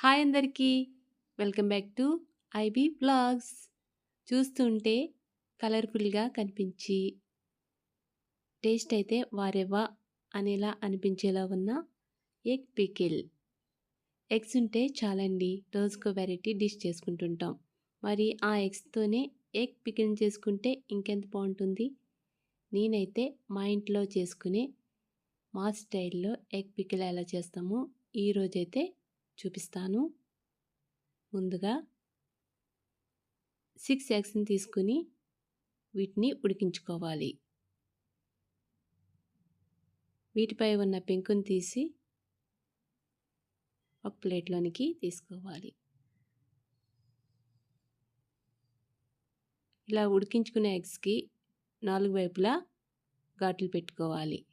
Hi అందరికీ. Welcome back to IB blogs. చూస్తుంటే కలర్ఫుల్గా కనిపించి టేస్ట్ అయితే వారెవా అనేలా అనిపించేలా ఉన్న ఎగ్ పికిల్. ఎగ్స్ ఉంటే చాలండి రోజుకో వెరైటీ డిష్ చేసుకుంటుంటాం. మరి ఆ ఎగ్స్తోనే ఎగ్ పికిల్ చేసుకుంటే ఇంకెంత బాగుంటుంది నేనైతే మా ఇంట్లో చేసుకునే మా స్టైల్లో ఎగ్ పికిల్ ఎలా చేస్తామో ఈరోజైతే చూపిస్తాను. ముందుగా సిక్స్ ఎగ్స్ని తీసుకుని వీటిని ఉడికించుకోవాలి. వీటిపై ఉన్న పెంకుని తీసి ఒక ప్లేట్లోనికి తీసుకోవాలి. ఇలా ఉడికించుకునే ఎగ్స్కి నాలుగు వైపులా ఘాట్లు పెట్టుకోవాలి.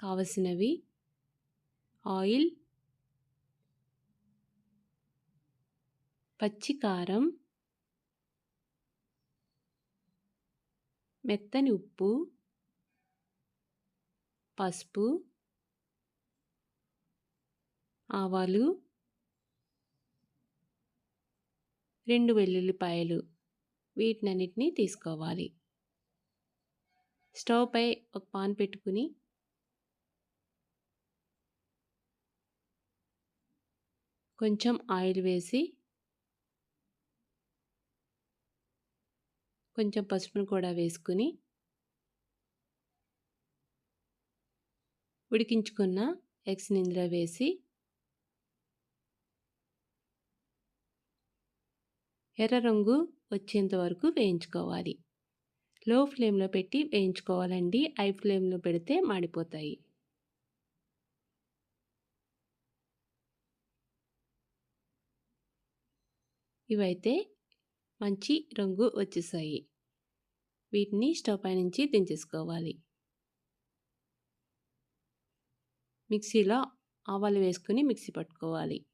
కావలసినవి. ఆయిల్. పచ్చికారం మెత్తని ఉప్పు. పసుపు. ఆవాలు. రెండు వెల్లుల్లిపాయలు. వీటినన్నిటినీ తీసుకోవాలి. స్టవ్ పై ఒక పాన్ పెట్టుకుని కొంచెం ఆయిల్ వేసి కొంచెం పసుపును కూడా వేసుకుని ఉడికించుకున్న ఎగ్స్ ఇందులో వేసి ఎర్ర రంగు వచ్చేంత వరకు వేయించుకోవాలి. లో ఫ్లేమ్లో పెట్టి వేయించుకోవాలండి. హై ఫ్లేమ్లో పెడితే మాడిపోతాయి. ఇవైతే మంచి రంగు వచ్చేసాయి. వీటిని స్టవ్ పై నుంచి దించేసుకోవాలి. మిక్సీలో ఆవాలు వేసుకుని మిక్సీ పట్టుకోవాలి.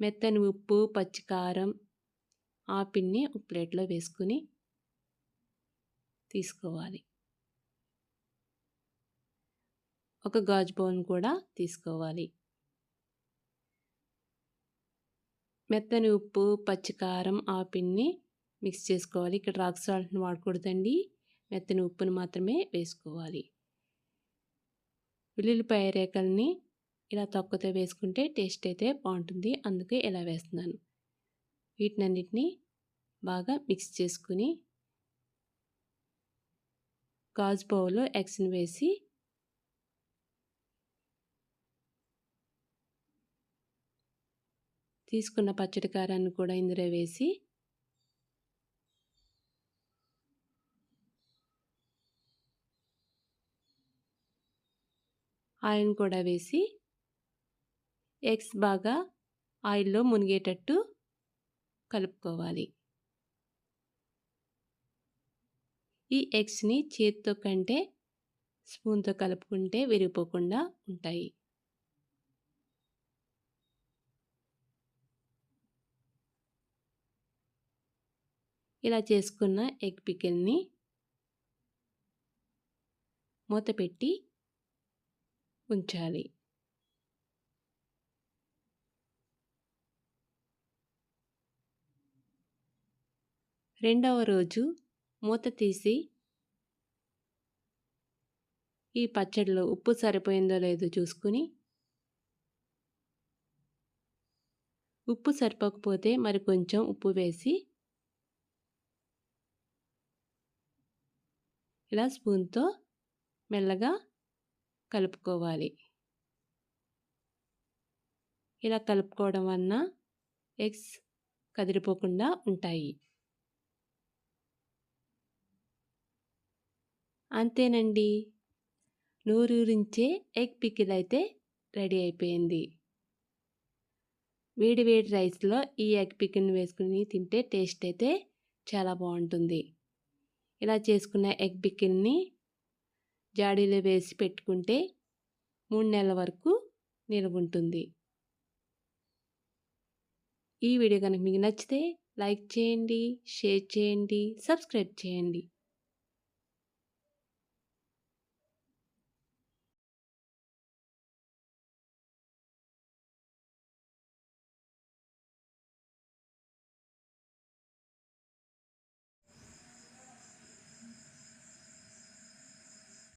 మెత్తని ఉప్పు పచ్చికారం ఆపిల్ని ఒక ప్లేట్లో వేసుకుని తీసుకోవాలి. ఒక గాజు బౌల్ కూడా తీసుకోవాలి. మెత్తని ఉప్పు పచ్చికారం ఆ పిన్ని మిక్స్ చేసుకోవాలి. ఇక్కడ రాక్ సాల్ట్ని వాడకూడదండి. మెత్తని ఉప్పుని మాత్రమే వేసుకోవాలి. ఉల్లిపాయ రేఖల్ని ఇలా తొక్కతో వేసుకుంటే టేస్ట్ అయితే బాగుంటుంది. అందుకే ఇలా వేస్తున్నాను. వీటినన్నిటిని బాగా మిక్స్ చేసుకుని గాజు బౌల్లో ఎగ్స్ని వేసి తీసుకున్న పచ్చడి కారాన్ని కూడా ఇందులో వేసి ఆయిల్ కూడా వేసి ఎగ్స్ బాగా ఆయిల్లో మునిగేటట్టు కలుపుకోవాలి. ఈ ఎగ్స్ని చేతితో కంటే స్పూన్తో కలుపుకుంటే విరిగిపోకుండా ఉంటాయి. ఇలా చేసుకున్న ఎగ్ పికిల్ని మూత పెట్టి ఉంచాలి. రెండవ రోజు మూత తీసి ఈ పచ్చడిలో ఉప్పు సరిపోయిందో లేదో చూసుకుని ఉప్పు సరిపోకపోతే మరి కొంచెం ఉప్పు వేసి ఇలా స్పూన్తో మెల్లగా కలుపుకోవాలి. ఇలా కలుపుకోవడం వలన ఎగ్స్ కదిలిపోకుండా ఉంటాయి. అంతేనండి. నూరూరించే ఎగ్ పికిల్ అయితే రెడీ అయిపోయింది. వేడి వేడి రైస్లో ఈ ఎగ్ పికిల్ని వేసుకుని తింటే టేస్ట్ అయితే చాలా బాగుంటుంది. ఇలా చేసుకున్న ఎగ్ బిక్కిల్ని జాడీలో వేసి పెట్టుకుంటే మూడు నెలల వరకు నిల్వ ఉంటుంది. ఈ వీడియో కనుక మీకు నచ్చితే లైక్ చేయండి షేర్ చేయండి సబ్స్క్రైబ్ చేయండి.